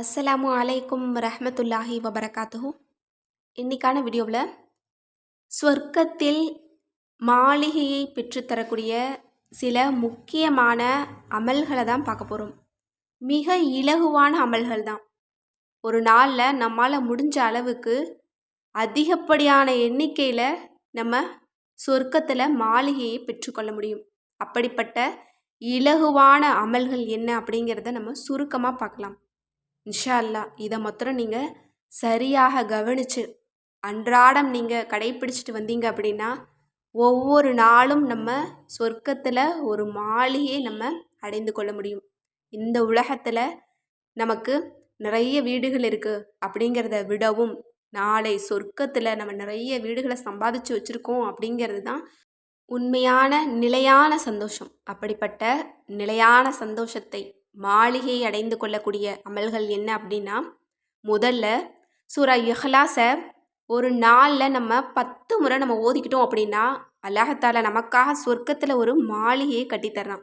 அஸ்ஸலாமு அலைக்கும் ரஹமத்துல்லாஹி வபரகாத்துஹு. இன்னைக்கான வீடியோவில் சொர்க்கத்தில் மாளிகையை பெற்றுத்தரக்கூடிய சில முக்கியமான அமல்களை தான் பார்க்க போகிறோம் மிக இலகுவான அமல்கள் தான். ஒரு நாளில் நம்மால் முடிஞ்ச அளவுக்கு அதிகப்படியான எண்ணிக்கையில் நம்ம சொர்க்கத்தில் மாளிகையை பெற்றுக்கொள்ள முடியும். அப்படிப்பட்ட இலகுவான அமல்கள் என்ன அப்படிங்கிறத நம்ம சுருக்கமாக பார்க்கலாம். இன்ஷா அல்லா இதை மாத்திரம் நீங்கள் சரியாக கவனித்து அன்றாடம் நீங்கள் கடைப்பிடிச்சிட்டு வந்தீங்க அப்படின்னா ஒவ்வொரு நாளும் நம்ம சொர்க்கத்தில் ஒரு மாளிகையை நம்ம அடைந்து கொள்ள முடியும். இந்த உலகத்தில் நமக்கு நிறைய வீடுகள் இருக்குது அப்படிங்கிறத விடவும் நாளை சொர்க்கத்தில் நம்ம நிறைய வீடுகளை சம்பாதிச்சு வச்சுருக்கோம் அப்படிங்கிறது தான் உண்மையான நிலையான சந்தோஷம். அப்படிப்பட்ட நிலையான சந்தோஷத்தை மாளிகை அடைந்து கொள்ளக்கூடிய அமல்கள் என்ன அப்படின்னா முதல்ல சூரா இஹ்லாஸை ஒரு நாளில் நம்ம பத்து முறை நம்ம ஓதிக்கிட்டோம் அப்படின்னா அல்லாஹத்தால நமக்காக சொர்க்கத்தில் ஒரு மாளிகையை கட்டித்தர்றான்.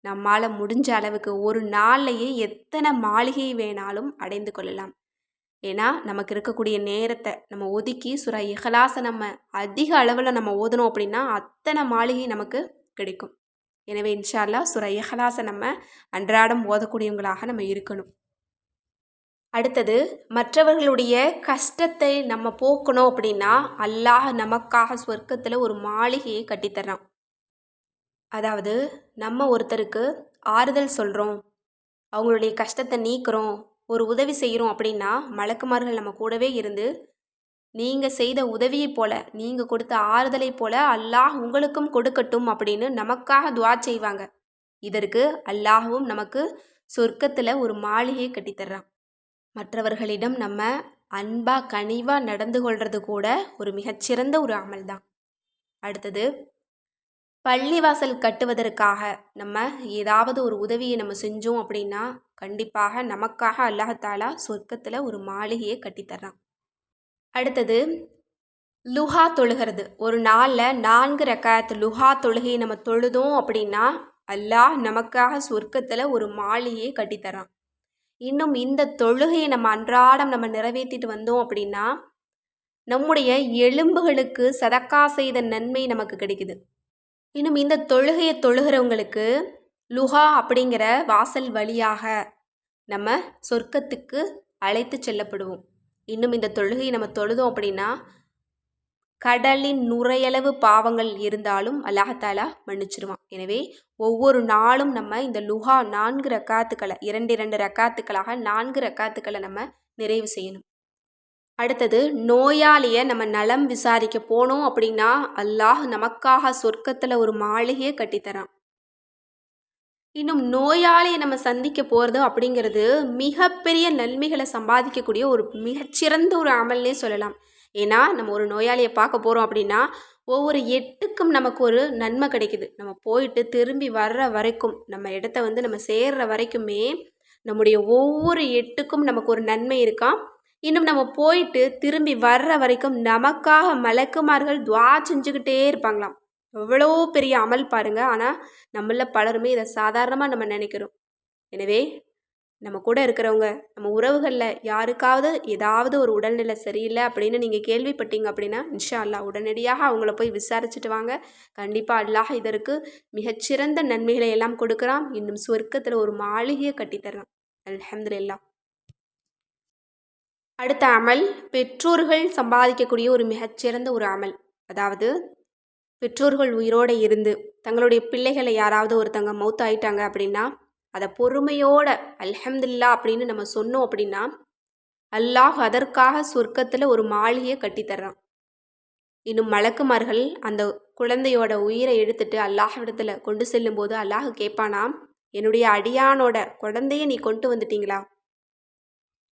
நம்மால் முடிஞ்ச அளவுக்கு ஒரு நாள்லையே எத்தனை மாளிகை வேணாலும் அடைந்து கொள்ளலாம். ஏன்னா நமக்கு இருக்கக்கூடிய நேரத்தை நம்ம ஒதுக்கி சுரா இஹலாசை நம்ம அதிக அளவில் நம்ம ஓதணும் அப்படின்னா அத்தனை மாளிகை நமக்கு கிடைக்கும். எனவே இன்ஷால்லா சுர இஹலாஸை நம்ம அன்றாடம் ஓதக்கூடியவங்களாக நம்ம இருக்கணும். அடுத்தது மற்றவர்களுடைய கஷ்டத்தை நம்ம போக்கணும் அப்படின்னா அல்லாஹ் நமக்காக சொர்க்கத்தில் ஒரு மாளிகையை கட்டித்தர்றான். அதாவது நம்ம ஒருத்தருக்கு ஆறுதல் சொல்கிறோம் அவங்களுடைய கஷ்டத்தை நீக்கிறோம் ஒரு உதவி செய்கிறோம் அப்படின்னா மலக்குமார்கள் நம்ம கூடவே இருந்து நீங்கள் செய்த உதவியைப் போல நீங்கள் கொடுத்த ஆறுதலைப் போல அல்லாஹ் உங்களுக்கும் கொடுக்கட்டும் அப்படின்னு நமக்காக துவா செய்வாங்க. இதற்கு அல்லாஹும் நமக்கு சொர்க்கத்தில் ஒரு மாளிகையை கட்டித்தர்றான் மற்றவர்களிடம் நம்ம அன்பாக கனிவாக நடந்து கொள்வது கூட ஒரு மிகச்சிறந்த ஒரு அமல் தான் அடுத்தது பள்ளிவாசல் கட்டுவதற்காக நம்ம ஏதாவது ஒரு உதவியை நம்ம செஞ்சோம் அப்படின்னா கண்டிப்பாக நமக்காக அல்லாஹாலா சொர்க்கத்தில் ஒரு மாளிகையை கட்டித்தர்றான் அடுத்தது லுஹா தொழுகிறது. ஒரு நாளில் நான்கு ரக்காயத் லுஹா தொழுகையை நம்ம தொழுதோம் அப்படின்னா அல்லாஹ் நமக்காக சொர்க்கத்தில் ஒரு மாளிகையை கட்டித்தரான். இன்னும் இந்த தொழுகையை நம்ம அன்றாடம் நம்ம நிறைவேற்றிட்டு வந்தோம் அப்படின்னா நம்முடைய எலும்புகளுக்கு சதக்கா செய்த நன்மை நமக்கு கிடைக்குது. இன்னும் இந்த தொழுகையை தொழுகிறவங்களுக்கு லுஹா அப்படிங்கிற வாசல் வழியாக நம்ம சொர்க்கத்துக்கு அழைத்து செல்லப்படுவோம். இன்னும் இந்த தொழுகையை நம்ம தொழுதோம் அப்படின்னா கடலின் நுரையளவு பாவங்கள் இருந்தாலும் அல்லாஹாலா மன்னிச்சிருவான். எனவே ஒவ்வொரு நாளும் நம்ம இந்த லுஹா நான்கு ரக்காத்துக்களை இரண்டு இரண்டு ரக்காத்துக்களாக நான்கு ரக்காத்துக்களை நம்ம நிறைவு செய்யணும். அடுத்தது நோயாளியை நம்ம நலம் விசாரிக்க போனோம் அப்படின்னா அல்லாஹ் நமக்காக சொர்க்கத்தில் ஒரு மாளிகையை கட்டித்தரான். இன்னும் நோயாளியை நம்ம சந்திக்க போகிறது அப்படிங்கிறது மிகப்பெரிய நன்மைகளை சம்பாதிக்கக்கூடிய ஒரு மிகச்சிறந்த ஒரு அமல்னே சொல்லலாம். ஏன்னா நம்ம ஒரு நோயாளியை பார்க்க போகிறோம் அப்படின்னா ஒவ்வொரு எட்டுக்கும் நமக்கு ஒரு நன்மை கிடைக்குது. நம்ம போயிட்டு திரும்பி வர்ற வரைக்கும் நம்ம இடத்த வந்து நம்ம சேர்ற வரைக்குமே நம்முடைய ஒவ்வொரு எட்டுக்கும் நமக்கு ஒரு நன்மை இருக்கான் இன்னும் நம்ம போயிட்டு திரும்பி வர்ற வரைக்கும் நமக்காக மலக்குமார்கள் துவா செஞ்சுக்கிட்டே இருப்பாங்களாம். எவ்வளோ பெரிய அமல் பாருங்கள் ஆனால் நம்மள பலருமே இதை சாதாரணமாக நம்ம நினைக்கிறோம். எனவே நம்ம கூட இருக்கிறவங்க நம்ம உறவுகளில் யாருக்காவது ஏதாவது ஒரு உடல்நிலை சரியில்லை அப்படின்னு நீங்கள் கேள்விப்பட்டீங்க அப்படின்னா இன்ஷா அல்லா உடனடியாக அவங்கள போய் விசாரிச்சுட்டு வாங்க. கண்டிப்பாக அல்லாஹ் இதற்கு மிகச்சிறந்த நன்மைகளை எல்லாம் கொடுக்குறான். இன்னும் சொர்க்கத்தில் ஒரு மாளிகையை கட்டித்தரான் அலமதுல்லா அடுத்த அமல் பெற்றோர்கள் சம்பாதிக்கக்கூடிய ஒரு மிகச்சிறந்த ஒரு அமல். அதாவது பெற்றோர்கள் உயிரோடு இருந்து தங்களுடைய பிள்ளைகளை யாராவது ஒருத்தங்க மௌத் ஆயிட்டாங்க அப்படின்னா அதை பொறுமையோட அல்ஹம்துல்லா அப்படின்னு நம்ம சொன்னோம் அப்படின்னா அல்லாஹ் அதற்காக சொர்க்கத்தில் ஒரு மாளிகையை கட்டித்தர்றான் இன்னும் மலக்குமார்கள் அந்த குழந்தையோட உயிரை எடுத்துட்டு அல்லாஹிடத்துல கொண்டு செல்லும்போது அல்லாஹ் கேட்பானாம் என்னுடைய அடியானோட குழந்தைய நீ கொண்டு வந்துட்டீங்களா?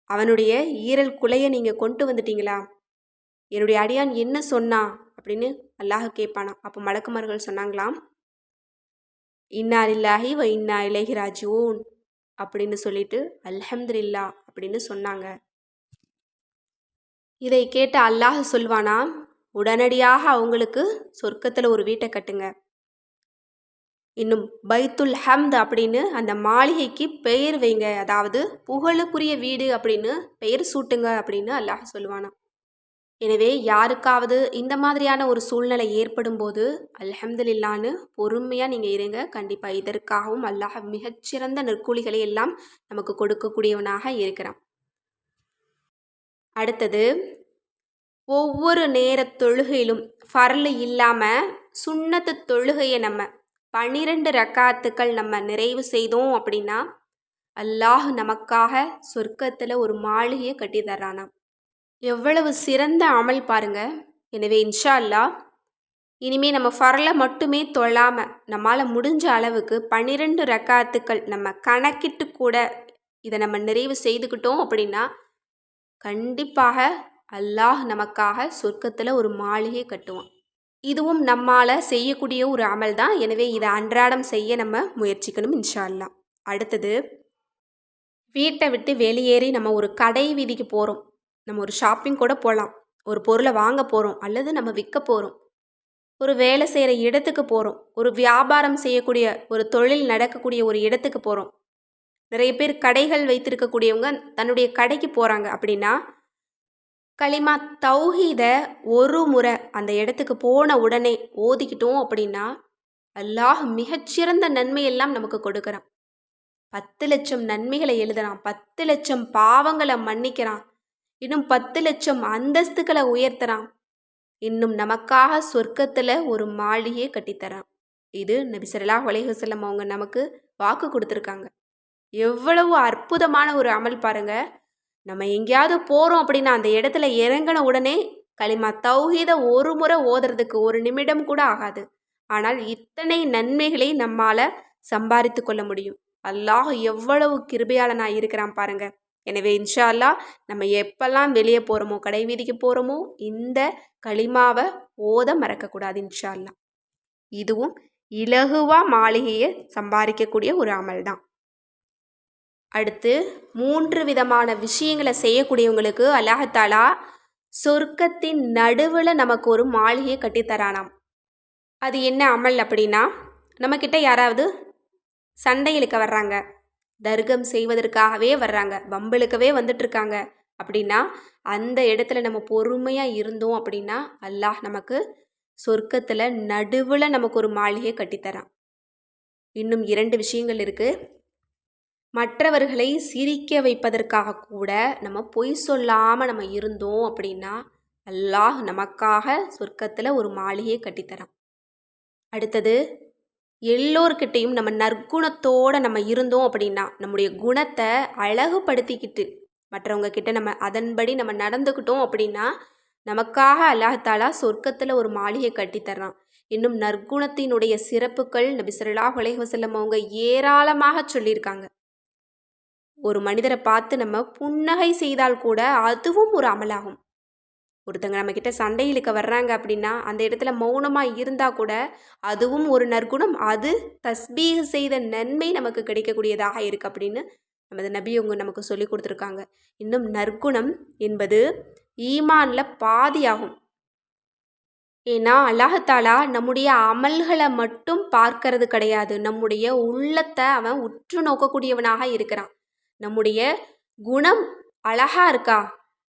அவனுடைய ஈரல் குலையை நீங்கள் கொண்டு வந்துட்டீங்களா? என்னுடைய அடியான் என்ன சொன்னா அப்படின்னு அல்லாஹ் கேட்பானா அப்போ மலக்குமார்கள் சொன்னாங்களாம் இன்னா இல்லாஹி வ இன்னா இலகி ராஜுவோன் அப்படின்னு சொல்லிட்டு அல்ஹம்துல்லா அப்படின்னு சொன்னாங்க. இதை கேட்ட அல்லாஹ் சொல்வானா உடனடியாக அவங்களுக்கு சொர்க்கத்தில் ஒரு வீட்டை கட்டுங்க. இன்னும் பைத்துல் ஹம்த் அப்படின்னு அந்த மாளிகைக்கு பெயர் வைங்க. அதாவது புகழுக்குரிய வீடு அப்படின்னு பெயர் சூட்டுங்க அப்படின்னு அல்லாஹ் சொல்லுவானா எனவே யாருக்காவது இந்த மாதிரியான ஒரு சூழ்நிலை ஏற்படும் போது அல்ஹம்துலில்லான்னு பொறுமையாக நீங்கள் இருங்க. கண்டிப்பாக இதற்காகவும் அல்லாஹ் மிகச்சிறந்த நற்கூலிகளை எல்லாம் நமக்கு கொடுக்கக்கூடியவனாக இருக்கிறான். அடுத்தது ஒவ்வொரு நேர தொழுகையிலும் ஃபர்லு இல்லாமல் சுண்ணத்து தொழுகையை நம்ம பன்னிரண்டு ரக்காத்துக்கள் நம்ம நிறைவு செய்தோம் அப்படின்னா அல்லாஹ் நமக்காக சொர்க்கத்தில் ஒரு மாளிகையை கட்டி தர்றானாம் எவ்வளவு சிறந்த அமல் பாருங்க. எனவே இன்ஷா அல்லா இனிமேல் நம்ம ஃபரலை மட்டுமே தொழாமல் நம்மால் முடிஞ்ச அளவுக்கு பன்னிரெண்டு ரக்காத்துக்கள் நம்ம கணக்கிட்டு கூட இதை நம்ம நிறைவு செய்துக்கிட்டோம் அப்படின்னா கண்டிப்பாக அல்லாஹ் நமக்காக சொர்க்கத்தில் ஒரு மாளிகை கட்டுவான். இதுவும் நம்மால் செய்யக்கூடிய ஒரு அமல் தான். எனவே இதை அன்றாடம் செய்ய நம்ம முயற்சிக்கணும் இன்ஷா அல்லா அடுத்தது வீட்டை விட்டு வெளியேறி நம்ம ஒரு கடை வீதிக்கு போகிறோம் நம்ம ஒரு ஷாப்பிங் கூட போகலாம் ஒரு பொருளை வாங்க போகிறோம் அல்லது நம்ம விற்க போகிறோம் ஒரு வேலை செய்கிற இடத்துக்கு போகிறோம் ஒரு வியாபாரம் செய்யக்கூடிய ஒரு தொழில் நடக்கக்கூடிய ஒரு இடத்துக்கு போகிறோம் நிறைய பேர் கடைகள் வைத்திருக்கக்கூடியவங்க தன்னுடைய கடைக்கு போகிறாங்க அப்படின்னா களிமா தௌஹீத ஒரு முறை அந்த இடத்துக்கு போன உடனே ஓதிக்கிட்டோம் அப்படின்னா அல்லாஹ் மிகச்சிறந்த நன்மையெல்லாம் நமக்கு கொடுக்குறான். பத்து லட்சம் நன்மைகளை எழுதுறான். பத்து லட்சம் பாவங்களை மன்னிக்கிறான். இன்னும் பத்து லட்சம் அந்தஸ்துக்களை உயர்த்தறான். இன்னும் நமக்காக சொர்க்கத்தில் ஒரு மாளிகையை கட்டித்தரான் இது நபிசரலா செல்லம் அவங்க நமக்கு வாக்கு கொடுத்துருக்காங்க. எவ்வளவு அற்புதமான ஒரு அமல் பாருங்க. நம்ம எங்கேயாவது போகிறோம் அப்படின்னா அந்த இடத்துல இறங்கின உடனே களிமா தௌஹீத ஒரு முறை ஓதுறதுக்கு ஒரு நிமிடம் கூட ஆகாது. ஆனால் இத்தனை நன்மைகளை நம்மால் சம்பாதித்து கொள்ள முடியும். அல்லாஹ் எவ்வளவு கிருபையாளனாக இருக்கிறான் பாருங்க. எனவே இன்ஷா அல்லா நம்ம எப்பெல்லாம் வெளியே போகிறோமோ கடை வீதிக்கு போகிறோமோ இந்த களிமாவை ஓத மறக்கக்கூடாது இன்ஷா அல்லா இதுவும் இலகுவாக மாளிகையை சம்பாதிக்கக்கூடிய ஒரு அமல் தான். அடுத்து மூன்று விதமான விஷயங்களை செய்யக்கூடியவங்களுக்கு அல்லாஹாலா சொர்க்கத்தின் நடுவில் நமக்கு ஒரு மாளிகையை கட்டித்தரானாம் அது என்ன அமல் அப்படின்னா நம்மக்கிட்ட யாராவது சண்டை இழுக்க வர்றாங்க. தர்க்கம் செய்வதற்காகவே வர்றாங்க. வம்பிழுக்கவே வந்துட்டுருக்காங்க. அப்படின்னா அந்த இடத்துல நம்ம பொறுமையாக இருந்தோம் அப்படின்னா அல்லாஹ் நமக்கு சொர்க்கத்தில் நடுவில் நமக்கு ஒரு மாளிகை கட்டித்தரான். இன்னும் இரண்டு விஷயங்கள் இருக்குது மற்றவர்களை சிரிக்க வைப்பதற்காக கூட நம்ம பொய் சொல்லாமல் நம்ம இருந்தோம் அப்படின்னா அல்லாஹ் நமக்காக சொர்க்கத்தில் ஒரு மாளிகையை கட்டித்தரான். அடுத்தது எல்லோர்கிட்டையும் நம்ம நற்குணத்தோடு நம்ம இருந்தோம் அப்படின்னா நம்முடைய குணத்தை அழகுபடுத்திக்கிட்டு மற்றவங்க கிட்ட நம்ம அதன்படி நம்ம நடந்துக்கிட்டோம் அப்படின்னா நமக்காக அல்லாஹாலா சொர்க்கத்தில் ஒரு மாளிகை கட்டித்தர்றான் இன்னும் நற்குணத்தினுடைய சிறப்புகள் நபி சொல்லா செல்லம் அவங்க ஏராளமாக சொல்லியிருக்காங்க. ஒரு மனிதரை பார்த்து நம்ம புன்னகை செய்தால் கூட அதுவும் ஒரு அமலாகும். ஒருத்தங்க நம்மக்கிட்ட சண்டை இழுக்க வர்றாங்க அப்படின்னா அந்த இடத்துல மௌனமாக இருந்தால் கூட அதுவும் ஒரு நற்குணம். அது தஸ்பீக செய்த நன்மை நமக்கு கிடைக்கக்கூடியதாக இருக்குது அப்படின்னு நமது நபியவங்க நமக்கு சொல்லி கொடுத்துருக்காங்க. இன்னும் நற்குணம் என்பது ஈமானில் பாதியாகும். ஏன்னா அல்லாஹாலா நம்முடைய அமல்களை மட்டும் பார்க்கறது கிடையாது. நம்முடைய உள்ளத்தை அவன் உற்று நோக்கக்கூடியவனாக இருக்கிறான். நம்முடைய குணம் அழகா இருக்கா?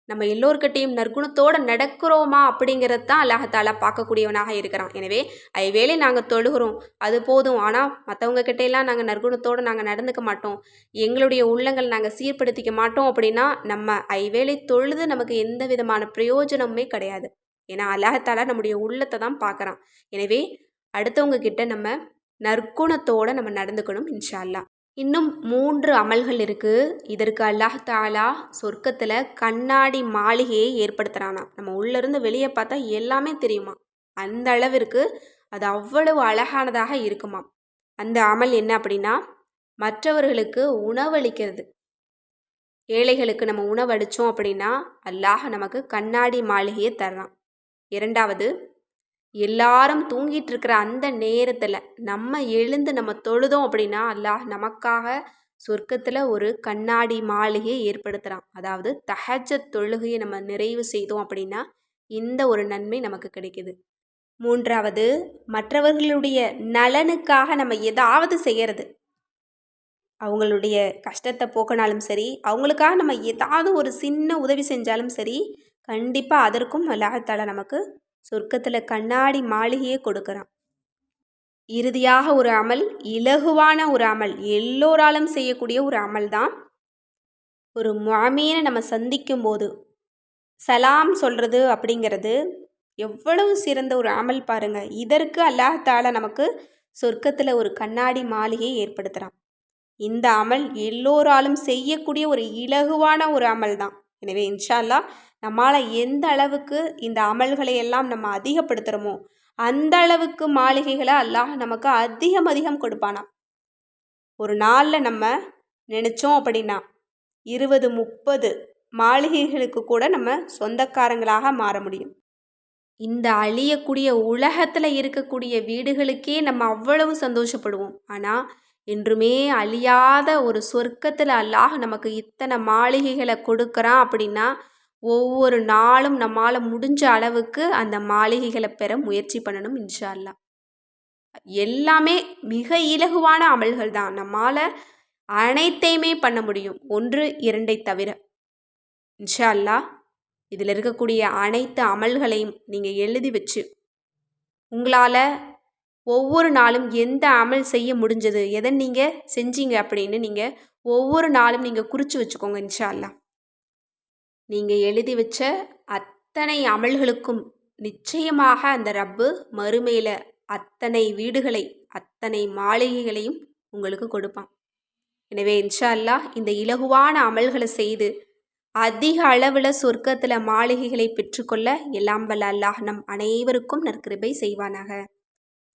நம்ம எல்லோருக்கிட்டையும் நற்குணத்தோடு நடக்கிறோமா அப்படிங்கிறது தான் அல்லாஹாலா பார்க்கக்கூடியவனாக இருக்கிறான். எனவே ஐவேளை நாங்கள் தொழுகிறோம் அது போதும். ஆனால் மற்றவங்க கிட்டையெல்லாம் நாங்கள் நற்குணத்தோடு நாங்கள் நடந்துக்க மாட்டோம். எங்களுடைய உள்ளங்கள் நாங்கள் சீர்படுத்திக்க மாட்டோம் அப்படின்னா நம்ம ஐவேளை தொழுது நமக்கு எந்த விதமான பிரயோஜனமுமே கிடையாது. ஏன்னா அல்லாஹாலா நம்முடைய உள்ளத்தை தான் பார்க்குறான். எனவே அடுத்தவங்க கிட்ட நம்ம நற்குணத்தோடு நம்ம நடந்துக்கணும் இன்ஷால்லா இன்னும் மூன்று அமல்கள் இருக்குது இதற்கு அல்லாஹ் தாலா சொர்க்கத்தில் கண்ணாடி மாளிகையை ஏற்படுத்துகிறானா நம்ம உள்ளேருந்து வெளியே பார்த்தா எல்லாமே தெரியுமா? அந்த அளவிற்கு அது அவ்வளவு அழகானதாக இருக்குமா அந்த அமல் என்ன அப்படின்னா மற்றவர்களுக்கு உணவளிக்கிறது. ஏழைகளுக்கு நம்ம உணவளித்தோம் அப்படின்னா அல்லாஹ் நமக்கு கண்ணாடி மாளிகையை தர்றான். இரண்டாவது எல்லாரும் தூங்கிட்டு இருக்கிற அந்த நேரத்தில் நம்ம எழுந்து நம்ம தொழுதோம் அப்படின்னா அல்லாஹ் நமக்காக சொர்க்கத்தில் ஒரு கண்ணாடி மாளிகையை ஏற்படுத்துகிறான் அதாவது தஹஜ தொழுகையை நம்ம நிறைவு செய்தோம் அப்படின்னா இந்த ஒரு நன்மை நமக்கு கிடைக்கிது. மூன்றாவது மற்றவர்களுடைய நலனுக்காக நம்ம ஏதாவது செய்கிறது அவங்களுடைய கஷ்டத்தை போக்கினாலும் சரி அவங்களுக்காக நம்ம ஏதாவது ஒரு சின்ன உதவி செஞ்சாலும் சரி கண்டிப்பாக அதற்கும் அல்லாஹத்தால நமக்கு சொர்க்கத்தில் கண்ணாடி மாளிகையே கொடுக்குறான். இறுதியாக ஒரு அமல் இலகுவான ஒரு அமல் எல்லோராலும் செய்யக்கூடிய ஒரு அமல் தான். ஒரு மாமியனை நம்ம சந்திக்கும் போது சலாம் சொல்கிறது அப்படிங்கிறது எவ்வளவு சிறந்த ஒரு அமல் பாருங்கள் இதற்கு அல்லாஹால நமக்கு சொர்க்கத்தில் ஒரு கண்ணாடி மாளிகையை ஏற்படுத்துகிறான் இந்த அமல் எல்லோராலும் செய்யக்கூடிய ஒரு இலகுவான ஒரு அமல் தான். எனவே இன்ஷா அல்லா நம்மால் எந்த அளவுக்கு இந்த அமல்களை எல்லாம் நம்ம அதிகப்படுத்துகிறோமோ அந்த அளவுக்கு மாளிகைகளை அல்லாஹ் நமக்கு அதிகம் அதிகம் கொடுப்பானா? ஒரு நாளில் நம்ம நினச்சோம் அப்படின்னா இருபது முப்பது மாளிகைகளுக்கு கூட நம்ம சொந்தக்காரங்களாக மாற முடியும். இந்த அழியக்கூடிய உலகத்தில் இருக்கக்கூடிய வீடுகளுக்கே நம்ம அவ்வளவு சந்தோஷப்படுவோம். ஆனால் என்றுமே அழியாத ஒரு சொர்க்கத்தில் அல்லாஹ் நமக்கு இத்தனை மாளிகைகளை கொடுக்குறான் அப்படின்னா ஒவ்வொரு நாளும் நம்மால் முடிஞ்ச அளவுக்கு அந்த மாளிகைகளை பெற முயற்சி பண்ணணும் இன்ஷா அல்லா எல்லாமே மிக இலகுவான அமல்கள் தான். நம்மால் அனைத்தையுமே பண்ண முடியும். ஒன்று இரண்டை தவிர. இன்ஷா அல்லா இதில் இருக்கக்கூடிய அனைத்து அமல்களையும் நீங்கள் எழுதி வச்சு உங்களால் ஒவ்வொரு நாளும் எந்த அமல் செய்ய முடிஞ்சது? எதை நீங்கள் செஞ்சீங்க அப்படின்னு நீங்கள் ஒவ்வொரு நாளும் நீங்கள் குறித்து வச்சுக்கோங்க இன்ஷா அல்லா நீங்கள் எழுதி வச்ச அத்தனை அமல்களுக்கும் நிச்சயமாக அந்த ரப்பு மறுமையில் அத்தனை வீடுகளை அத்தனை மாளிகைகளையும் உங்களுக்கு கொடுப்பான். எனவே இன்ஷா அல்லாஹ் இந்த இலகுவான அமல்களை செய்து அதிக அளவில் சொர்க்கத்தில் மாளிகைகளை பெற்றுக்கொள்ள எல்லாம் வல்ல அல்லாஹ் நம் அனைவருக்கும் நற்கிருபை செய்வானாக.